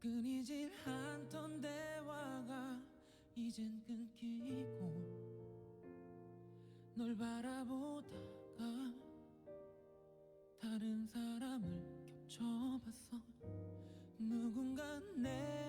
끊이질 않던 대화가 이젠 끊기고 널 바라보다가 다른 사람을 겹쳐봤어. 누군가 내